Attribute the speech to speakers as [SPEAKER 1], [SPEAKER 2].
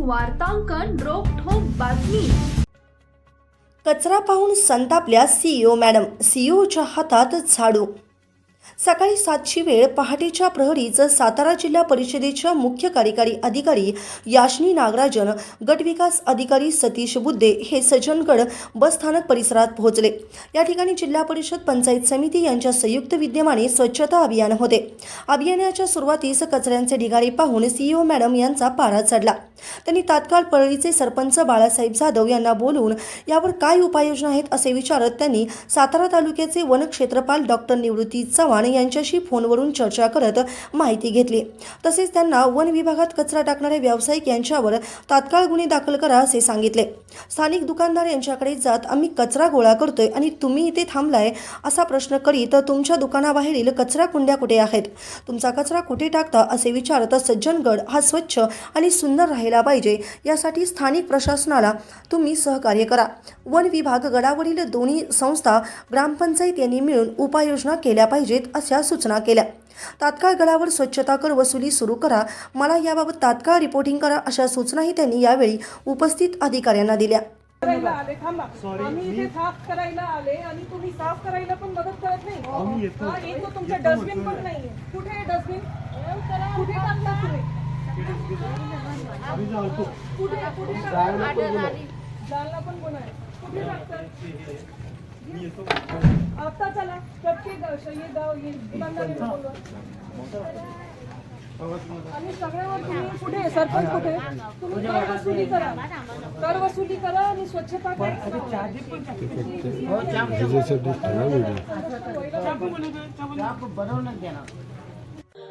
[SPEAKER 1] वार्तांकन रोखोक बातमी.
[SPEAKER 2] कचरा पाहून संतापल्या सीईओ मॅडम. सीईओच्या हातात झाडू. सकाळी सातची वेळ पहाटेच्या प्रहरीचं सातारा जिल्हा परिषदेच्या मुख्य कार्यकारी अधिकारी याशनी नागराजन गटविकास अधिकारी सतीश बुद्धे हे सज्जनगड बसस्थानक परिसरात पोहोचले. या ठिकाणी जिल्हा परिषद पंचायत समिती यांच्या संयुक्त विद्यमाने स्वच्छता अभियान होते. अभियानाच्या सुरुवातीस कचऱ्यांचे ढिगारे पाहून सीईओ मॅडम यांचा पारा चढला. त्यांनी तात्काळ परळीचे सरपंच बाळासाहेब जाधव यांना बोलवून यावर काय उपाययोजना आहेत असे विचारत त्यांनी सातारा तालुक्याचे वनक्षेत्रपाल डॉक्टर निवृत्ती चव्हाण यांच्याशी फोनवरून चर्चा करत माहिती घेतली. तसेच त्यांना वन विभागात कचरा टाकणाऱ्या व्यावसायिक यांच्यावर तात्काळ गुन्हे दाखल करा असे सांगितले. स्थानिक दुकानदार यांच्याकडे जात आम्ही कचरा गोळा करतोय आणि तुम्ही इथे थांबलाय असा प्रश्न करीत तुमच्या दुकानाबाहेरील कचरा कुंड्या कुठे आहेत? तुमचा कचरा कुठे टाकता? असे विचारत सज्जनगड हा स्वच्छ आणि सुंदर राहील. पाहिजे. यासाठी स्थानिक प्रशासनाला तुम्ही सहकार्य करा. वन विभाग गडावरील दोन्ही संस्था ग्रामपंचायत यांनी मिळून उपाययोजना केल्या पाहिजेत अशा सूचना केल्या. तात्काळ गडावर स्वच्छता कर वसुली सुरू करा. मला याबाबत तात्काळ रिपोर्टिंग करा अशा सूचनाही त्यांनी यावेळी उपस्थित अधिकाऱ्यांना दिल्या.
[SPEAKER 3] करायला आले थांबा. आम्ही इथे साफ करायला आले आणि तुम्ही साफ करायला पण मदत करत नाही. तुमचं डस्टबिन पण नाहीये. कुठे आहे डस्टबिन कुठे टाकता तुम्ही? कुठे कुठे टाकता? जालना पण गुन्हा आहे कुठे टाकतात आता चला कटके गाव शहीद गाव ये दुकानदारांना बोलवा. आणि सगळ्यावर तुम्ही कुठे? सरपंच कुठे? तुम्ही कर वसुली करा कर वसुली करा आणि स्वच्छता करा